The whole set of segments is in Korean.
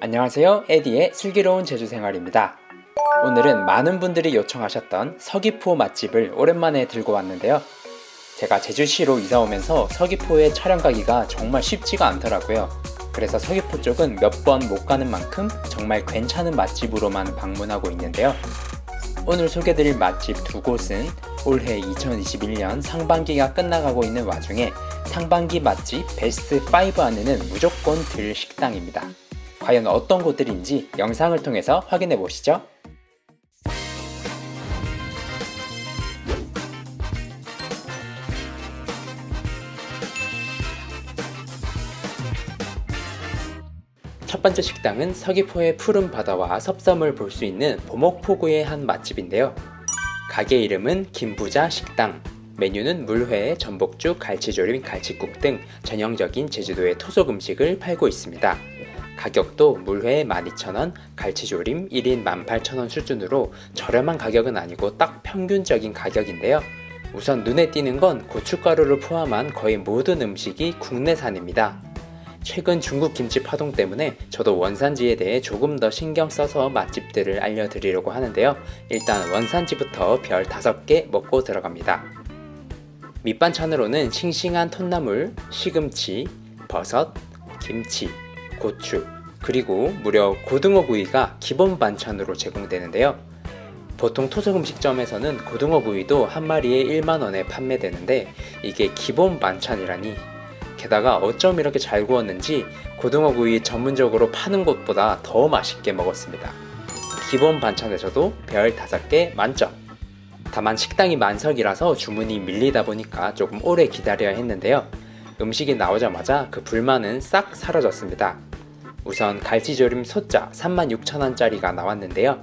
안녕하세요. 에디의 슬기로운 제주 생활입니다. 오늘은 많은 분들이 요청하셨던 서귀포 맛집을 오랜만에 들고 왔는데요. 제가 제주시로 이사 오면서 서귀포에 촬영 가기가 정말 쉽지가 않더라고요. 그래서 서귀포 쪽은 몇 번 못 가는 만큼 정말 괜찮은 맛집으로만 방문하고 있는데요. 오늘 소개드릴 맛집 두 곳은 올해 2021년 상반기가 끝나가고 있는 와중에 상반기 맛집 베스트 5 안에는 무조건 들 식당입니다. 과연 어떤 곳들인지 영상을 통해서 확인해 보시죠. 첫 번째 식당은 서귀포의 푸른 바다와 섭섬을 볼 수 있는 보목포구의 한 맛집인데요. 가게 이름은 김부자 식당. 메뉴는 물회, 전복죽, 갈치조림, 갈치국 등 전형적인 제주도의 토속 음식을 팔고 있습니다. 가격도 물회 12,000원, 갈치조림 1인 18,000원 수준으로 저렴한 가격은 아니고 딱 평균적인 가격인데요. 우선 눈에 띄는 건 고춧가루를 포함한 거의 모든 음식이 국내산입니다. 최근 중국 김치 파동 때문에 저도 원산지에 대해 조금 더 신경 써서 맛집들을 알려드리려고 하는데요. 일단 원산지부터 별 5개 먹고 들어갑니다. 밑반찬으로는 싱싱한 톳나물, 시금치, 버섯, 김치, 고추, 그리고 무려 고등어 구이가 기본 반찬으로 제공되는데요. 보통 토속 음식점에서는 고등어 구이도 한 마리에 1만원에 판매되는데 이게 기본 반찬이라니 게다가 어쩜 이렇게 잘 구웠는지 고등어 구이 전문적으로 파는 곳보다 더 맛있게 먹었습니다. 기본 반찬에서도 별 5개 만점. 다만 식당이 만석이라서 주문이 밀리다 보니까 조금 오래 기다려야 했는데요. 음식이 나오자마자 그 불만은 싹 사라졌습니다. 우선 갈치조림 소자 36,000원짜리가 나왔는데요.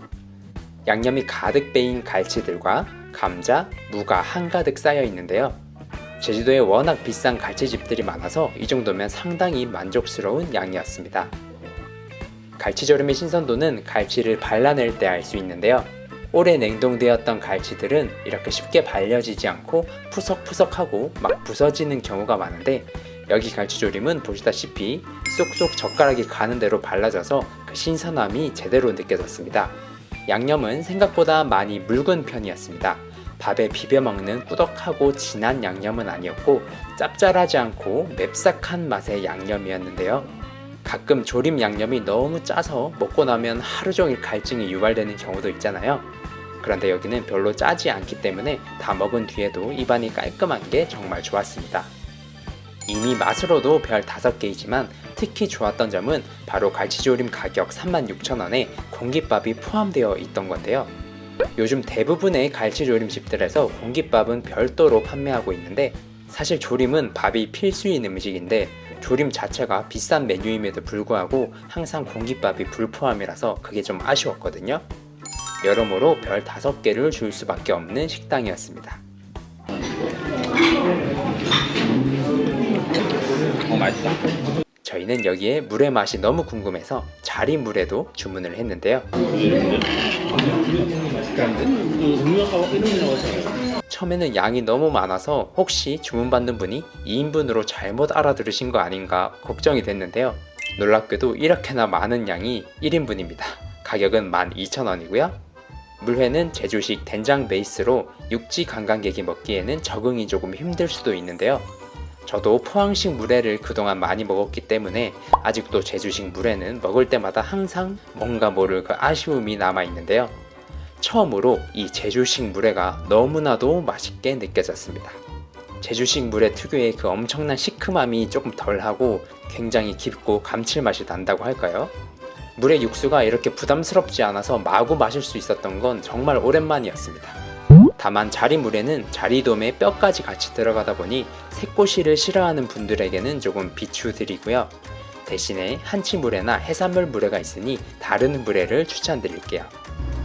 양념이 가득 배인 갈치들과 감자, 무가 한가득 쌓여 있는데요. 제주도에 워낙 비싼 갈치집들이 많아서 이 정도면 상당히 만족스러운 양이었습니다. 갈치조림의 신선도는 갈치를 발라낼 때 알 수 있는데요. 오래 냉동되었던 갈치들은 이렇게 쉽게 발려지지 않고 푸석푸석하고 막 부서지는 경우가 많은데 여기 갈치조림은 보시다시피 쏙쏙 젓가락이 가는 대로 발라져서 그 신선함이 제대로 느껴졌습니다. 양념은 생각보다 많이 묽은 편이었습니다. 밥에 비벼 먹는 꾸덕하고 진한 양념은 아니었고 짭짤하지 않고 맵싹한 맛의 양념이었는데요. 가끔 조림 양념이 너무 짜서 먹고 나면 하루 종일 갈증이 유발되는 경우도 있잖아요. 그런데 여기는 별로 짜지 않기 때문에 다 먹은 뒤에도 입안이 깔끔한 게 정말 좋았습니다. 이미 맛으로도 별 5개이지만 특히 좋았던 점은 바로 갈치조림 가격 36,000원에 공깃밥이 포함되어 있던 건데요. 요즘 대부분의 갈치조림 집들에서 공깃밥은 별도로 판매하고 있는데 사실 조림은 밥이 필수인 음식인데 조림 자체가 비싼 메뉴임에도 불구하고 항상 공깃밥이 불포함이라서 그게 좀 아쉬웠거든요. 여러모로 별 5개를 줄 수밖에 없는 식당이었습니다. 어 맛있어? 저희는 여기에 물의 맛이 너무 궁금해서 자리 물에도 주문을 했는데요. 처음에는 양이 너무 많아서 혹시 주문받는 분이 2인분으로 잘못 알아들으신 거 아닌가 걱정이 됐는데요. 놀랍게도 이렇게나 많은 양이 1인분입니다. 가격은 12,000원이고요. 물회는 제주식 된장 베이스로 육지 관광객이 먹기에는 적응이 조금 힘들 수도 있는데요. 저도 포항식 물회를 그동안 많이 먹었기 때문에 아직도 제주식 물회는 먹을 때마다 항상 뭔가 모를 그 아쉬움이 남아 있는데요. 처음으로 이 제주식 물회가 너무나도 맛있게 느껴졌습니다. 제주식 물회 특유의 그 엄청난 시큼함이 조금 덜하고 굉장히 깊고 감칠맛이 난다고 할까요? 물의 육수가 이렇게 부담스럽지 않아서 마구 마실 수 있었던 건 정말 오랜만이었습니다. 다만 자리물에는 자리돔에 뼈까지 같이 들어가다 보니 새꼬시를 싫어하는 분들에게는 조금 비추드리고요. 대신에 한치물회나 해산물 물회가 있으니 다른 물회를 추천드릴게요.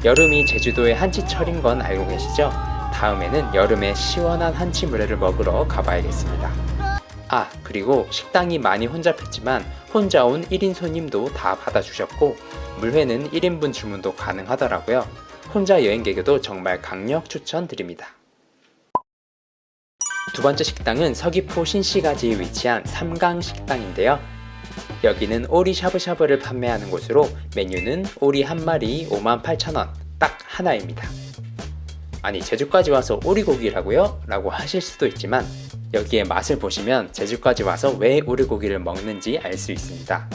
여름이 제주도의 한치철인 건 알고 계시죠? 다음에는 여름에 시원한 한치 물회를 먹으러 가봐야겠습니다. 아, 그리고 식당이 많이 혼잡했지만 혼자 온 1인 손님도 다 받아주셨고 물회는 1인분 주문도 가능하더라고요. 혼자 여행객에도 정말 강력 추천드립니다. 두 번째 식당은 서귀포 신시가지에 위치한 삼강 식당인데요. 여기는 오리 샤브샤브를 판매하는 곳으로 메뉴는 오리 한 마리 58,000원 딱 하나입니다. 아니 제주까지 와서 오리고기라고요? 라고 하실 수도 있지만 여기에 맛을 보시면 제주까지 와서 왜 오리고기를 먹는지 알 수 있습니다.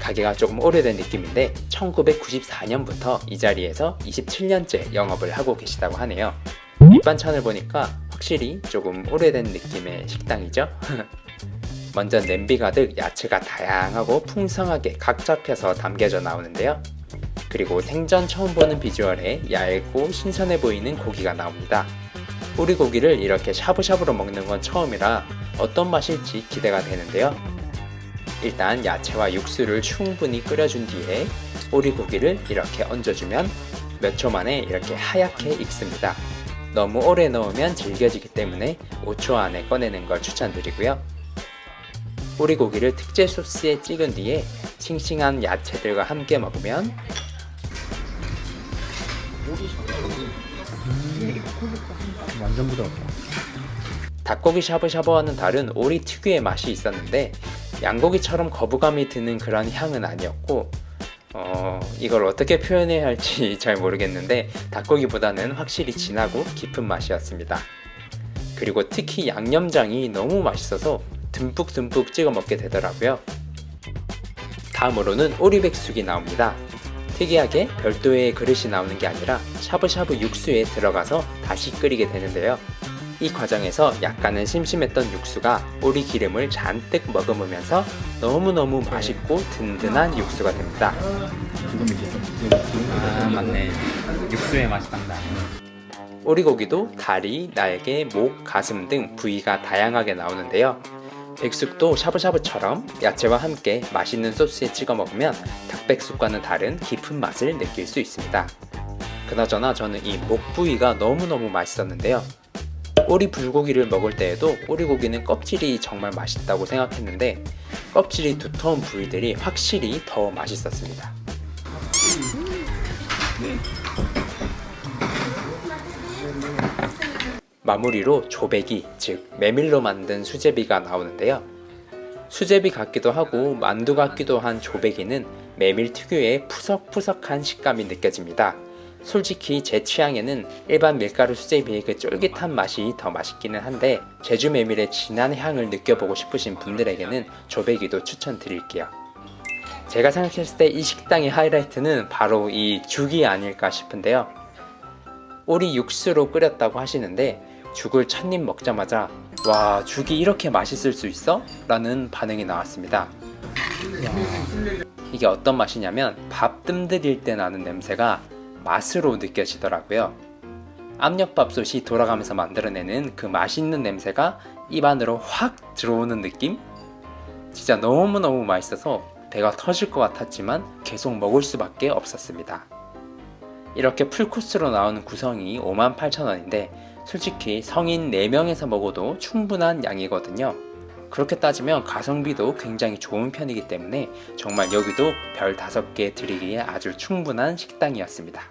가게가 조금 오래된 느낌인데 1994년부터 이 자리에서 27년째 영업을 하고 계시다고 하네요. 밑반찬을 보니까 확실히 조금 오래된 느낌의 식당이죠. 먼저 냄비 가득 야채가 다양하고 풍성하게 각 잡혀서 담겨져 나오는데요. 그리고 생전 처음 보는 비주얼에 얇고 신선해 보이는 고기가 나옵니다. 오리고기를 이렇게 샤브샤브로 먹는 건 처음이라 어떤 맛일지 기대가 되는데요. 일단 야채와 육수를 충분히 끓여준 뒤에 오리고기를 이렇게 얹어주면 몇 초 만에 이렇게 하얗게 익습니다. 너무 오래 넣으면 질겨지기 때문에 5초 안에 꺼내는 걸 추천드리고요. 오리고기를 특제 소스에 찍은 뒤에 싱싱한 야채들과 함께 먹으면 완전 부드럽다. 닭고기 샤브샤브와는 다른 오리 특유의 맛이 있었는데 양고기처럼 거부감이 드는 그런 향은 아니었고 어, 이걸 어떻게 표현해야 할지 잘 모르겠는데 닭고기보다는 확실히 진하고 깊은 맛이었습니다. 그리고 특히 양념장이 너무 맛있어서 듬뿍듬뿍 찍어 먹게 되더라고요. 다음으로는 오리백숙이 나옵니다. 특이하게 별도의 그릇이 나오는 게 아니라 샤브샤브 육수에 들어가서 다시 끓이게 되는데요. 이 과정에서 약간은 심심했던 육수가 오리 기름을 잔뜩 머금으면서 너무너무 맛있고 든든한 육수가 됩니다. 아, 맞네. 육수의 맛이 난다. 오리고기도 다리, 날개, 목, 가슴 등 부위가 다양하게 나오는데요. 백숙도 샤브샤브처럼 야채와 함께 맛있는 소스에 찍어 먹으면 닭백숙과는 다른 깊은 맛을 느낄 수 있습니다. 그나저나 저는 이 목 부위가 너무너무 맛있었는데요. 오리 불고기를 먹을 때에도 오리고기는 껍질이 정말 맛있다고 생각했는데 껍질이 두터운 부위들이 확실히 더 맛있었습니다. 마무리로 조배기, 즉 메밀로 만든 수제비가 나오는데요. 수제비 같기도 하고 만두 같기도 한 조배기는 메밀 특유의 푸석푸석한 식감이 느껴집니다. 솔직히 제 취향에는 일반 밀가루 수제비의 그 쫄깃한 맛이 더 맛있기는 한데 제주 메밀의 진한 향을 느껴보고 싶으신 분들에게는 조배기도 추천드릴게요. 제가 생각했을 때 이 식당의 하이라이트는 바로 이 죽이 아닐까 싶은데요. 오리 육수로 끓였다고 하시는데 죽을 첫 입 먹자마자 와 죽이 이렇게 맛있을 수 있어? 라는 반응이 나왔습니다. 이게 어떤 맛이냐면 밥 뜸들일 때 나는 냄새가 맛으로 느껴지더라고요. 압력밥솥이 돌아가면서 만들어내는 그 맛있는 냄새가 입 안으로 확 들어오는 느낌? 진짜 너무너무 맛있어서 배가 터질 것 같았지만 계속 먹을 수밖에 없었습니다. 이렇게 풀코스로 나오는 구성이 58,000원인데 솔직히 성인 4명에서 먹어도 충분한 양이거든요. 그렇게 따지면 가성비도 굉장히 좋은 편이기 때문에 정말 여기도 별 5개 드리기에 아주 충분한 식당이었습니다.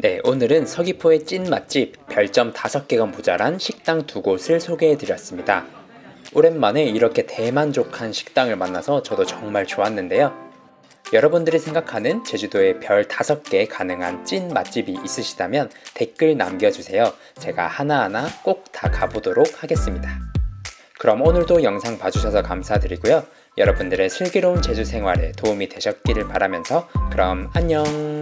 네, 오늘은 서귀포의 찐 맛집 별점 5개가 모자란 식당 두 곳을 소개해 드렸습니다. 오랜만에 이렇게 대만족한 식당을 만나서 저도 정말 좋았는데요. 여러분들이 생각하는 제주도에 별 5개 가능한 찐 맛집이 있으시다면 댓글 남겨주세요. 제가 하나하나 꼭 다 가보도록 하겠습니다. 그럼 오늘도 영상 봐주셔서 감사드리고요. 여러분들의 슬기로운 제주 생활에 도움이 되셨기를 바라면서 그럼 안녕!